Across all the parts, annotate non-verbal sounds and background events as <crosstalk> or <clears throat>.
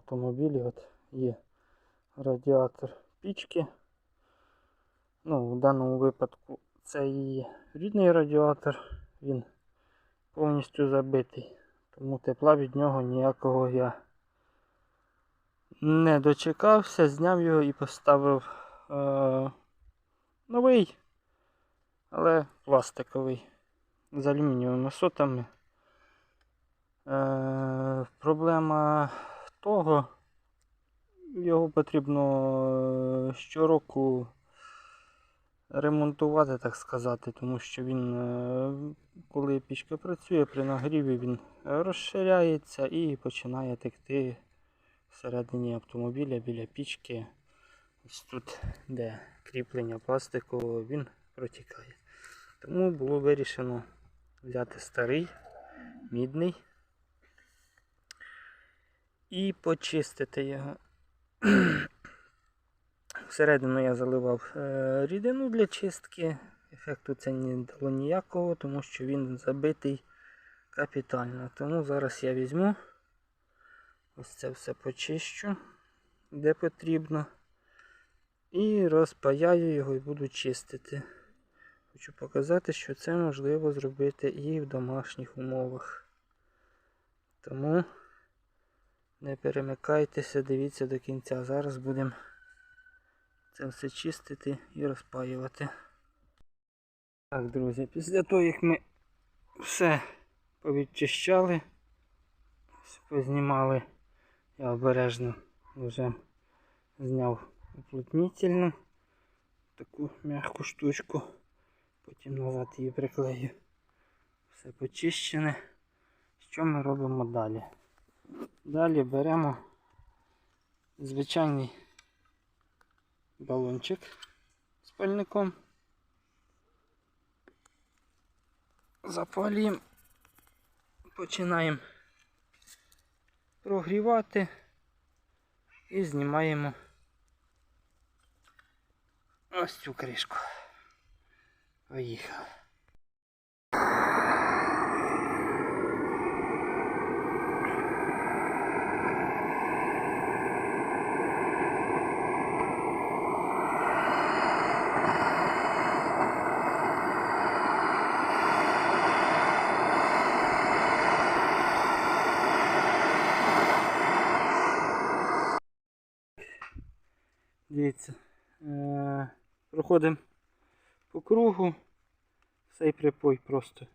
автомобілі от є радіатор пічки. Ну, в даному випадку це її рідний радіатор, він повністю забитий, тому тепла від нього ніякого я не дочекався, зняв його і поставив е- новий, але пластиковий з алюмінієвими сотами. Е, проблема того, його потрібно е, щороку ремонтувати, так сказати, тому що він, е, коли пічка працює, при нагріві він розширяється і починає текти всередині автомобіля біля пічки. Ось тут, де кріплення пластикового, він протікає. Тому було вирішено взяти старий, мідний і почистити його. <clears throat> Всередину я заливав е, рідину для чистки. Ефекту це не дало ніякого, тому що він забитий капітально. Тому зараз я візьму, ось це все почищу, де потрібно. І розпаяю його і буду чистити. Хочу показати, що це можливо зробити і в домашніх умовах. Тому не перемикайтеся, дивіться до кінця. Зараз будемо це все чистити і розпаювати. Так, друзі, після того, як ми все повідчищали, познімали, я обережно вже зняв уплотнительну таку м'яку штучку, потім назад її приклею. Все почищене. Що ми робимо далі? Далі беремо звичайний балончик з пальником. Запалюємо, починаємо прогрівати і знімаємо ось цю кришку. Поїхали. Дивіться, е, проходимо по кругу, цей припой просто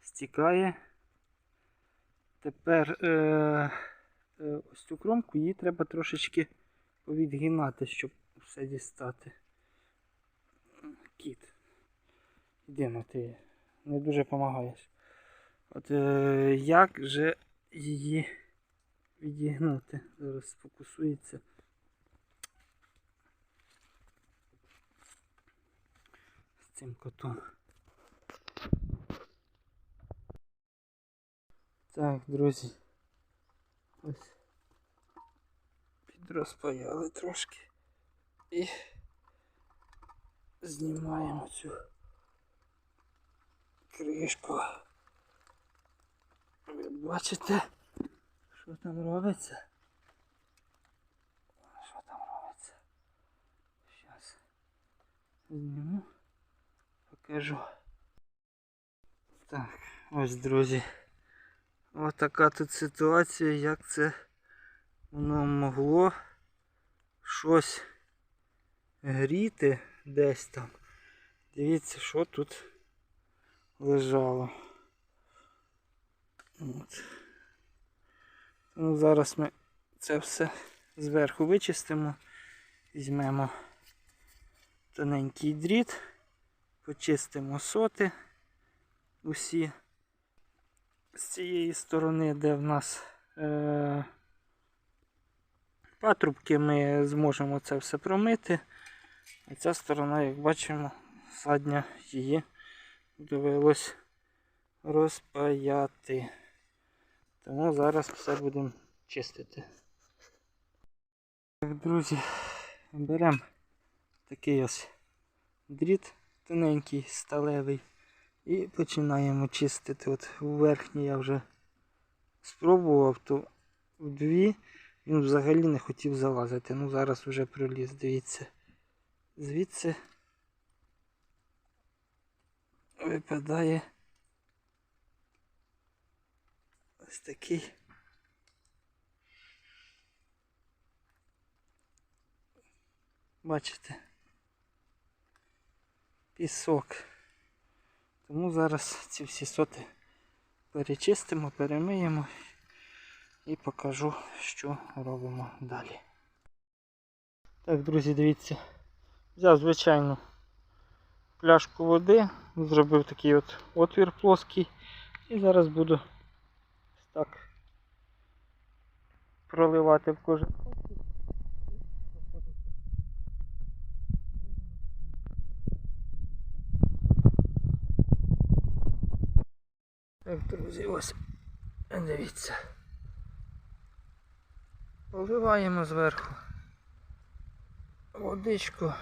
стікає. Тепер е, е, ось цю кромку її треба трошечки повідгинати, щоб все дістати. Кіт. На ти не дуже допомагаєш. От е, як же її відігнути? Зараз сфокусується. Цим котом. Так, друзі. Ось підрозпаяли трошки і знімаємо цю кришку. Ви бачите, що там робиться? Що там робиться? Зараз зніму покажу. Так, ось друзі. Ось така тут ситуація, як це воно могло щось гріти десь там. Дивіться, що тут лежало. От. Ну, Зараз ми це все зверху вичистимо, візьмемо тоненький дріт. Почистимо соти усі з цієї сторони, де в нас е, патрубки, ми зможемо це все промити. А ця сторона, як бачимо, задня її довелось розпаяти. Тому зараз все будемо чистити. Так, друзі, беремо такий ось дріт тоненький сталевий. І починаємо чистити. От верхній я вже спробував, то в дві Він взагалі не хотів залазити. Ну зараз вже проліз, дивіться. Звідси випадає ось такий. Бачите? Пісок. Тому зараз ці всі соти перечистимо, перемиємо і покажу, що робимо далі. Так, друзі, дивіться. Взяв звичайну пляшку води, зробив такий от отвір плоский і зараз буду так проливати в кожен друзі, ось дивіться. Поливаємо зверху водичку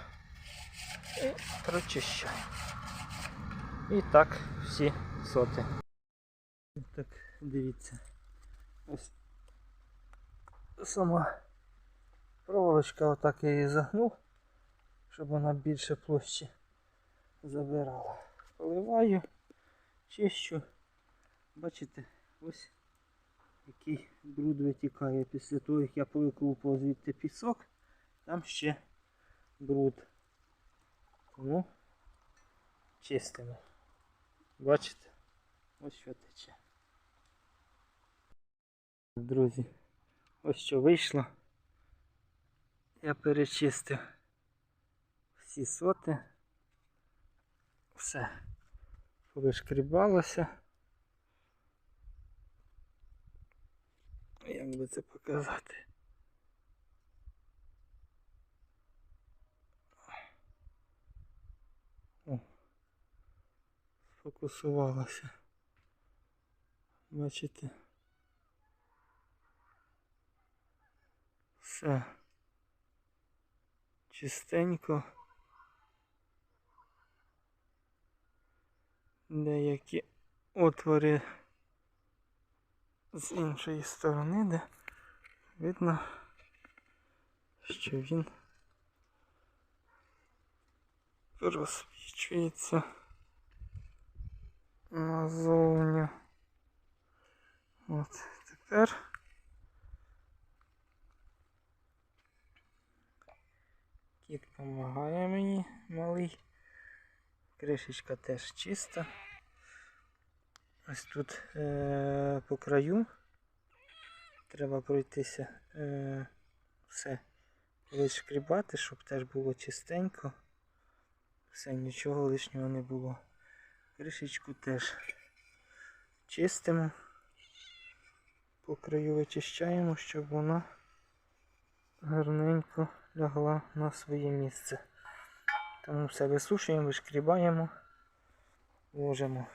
і прочищаємо. І так всі соти. Так, дивіться. Ось сама проволочка отак я її загнув, щоб вона більше площі забирала. Поливаю, чищу. Бачите, ось який бруд витікає після того, як я повикрупував звідти пісок, там ще бруд. Тому чистимо. Бачите? Ось що тече. Друзі, ось що вийшло. Я перечистив всі соти. Все. Повишкрібалося. Як би це показати? О. Бачите? Все. Чистенько. Деякі отвори з іншої сторони, де видно, що він розсвічується назовні. От тепер кіт допомагає мені малий. Кришечка теж чиста. Ось тут е, по краю треба пройтися е, все вишкрібати, щоб теж було чистенько. Все, нічого лишнього не було. Кришечку теж чистимо, по краю вичищаємо, щоб вона гарненько лягла на своє місце. Тому все висушуємо, вишкрібаємо, ложимо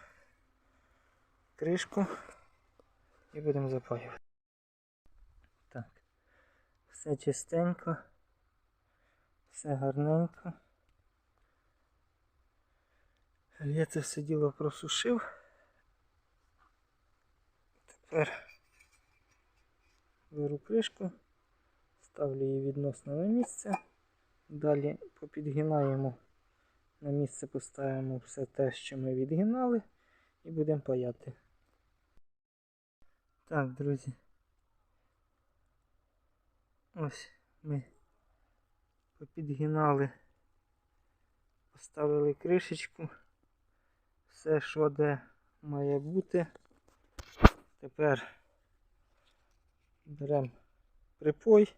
кришку і будемо запаювати. Так, все чистенько, все гарненько. Я це все діло просушив. Тепер беру кришку, ставлю її відносно на місце. Далі попідгинаємо на місце, поставимо все те, що ми відгинали, і будемо паяти. Так, друзі. Ось ми попідгинали, поставили кришечку. Все, що де має бути. Тепер беремо припой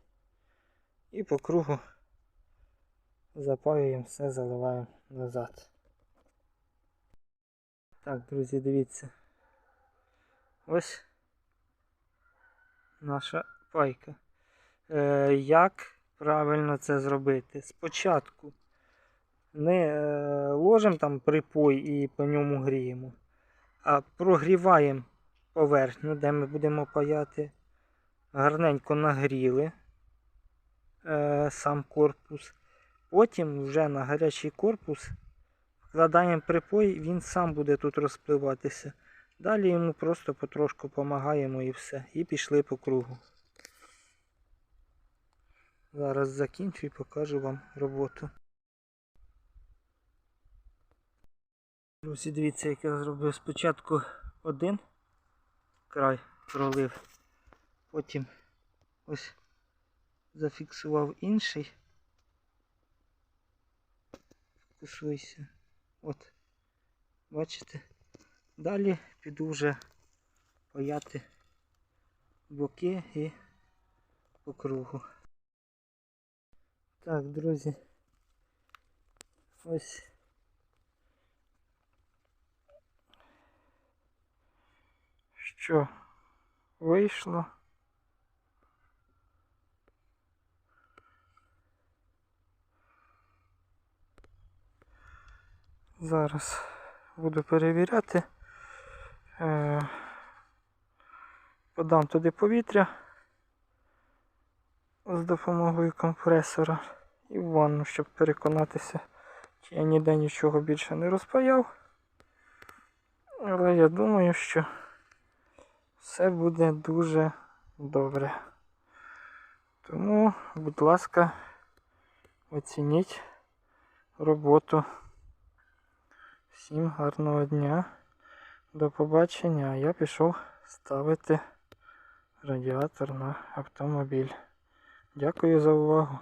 і по кругу запаюємо все, заливаємо назад. Так, друзі, дивіться. Ось наша пайка. Е, Як правильно це зробити? Спочатку не е, ложимо там припой і по ньому гріємо, а прогріваємо поверхню, де ми будемо паяти. Гарненько нагріли е, сам корпус. Потім вже на гарячий корпус вкладаємо припой, він сам буде тут розпливатися. Далі йому просто потрошку допомагаємо і все. І пішли по кругу. Зараз закінчу і покажу вам роботу. Друзі, дивіться, як я зробив спочатку один край пролив, потім ось зафіксував інший. Фокусуйся. От. Бачите? Далі піду вже паяти боки і по кругу. Так, друзі. Ось. Що вийшло? Зараз буду перевіряти. Е, подам туди повітря з допомогою компресора і в ванну, щоб переконатися, чи я ніде нічого більше не розпаяв. Але я думаю, що все буде дуже добре. Тому, будь ласка, оцініть роботу. Всім гарного дня. До побачення. А я пішов ставити радіатор на автомобіль. Дякую за увагу.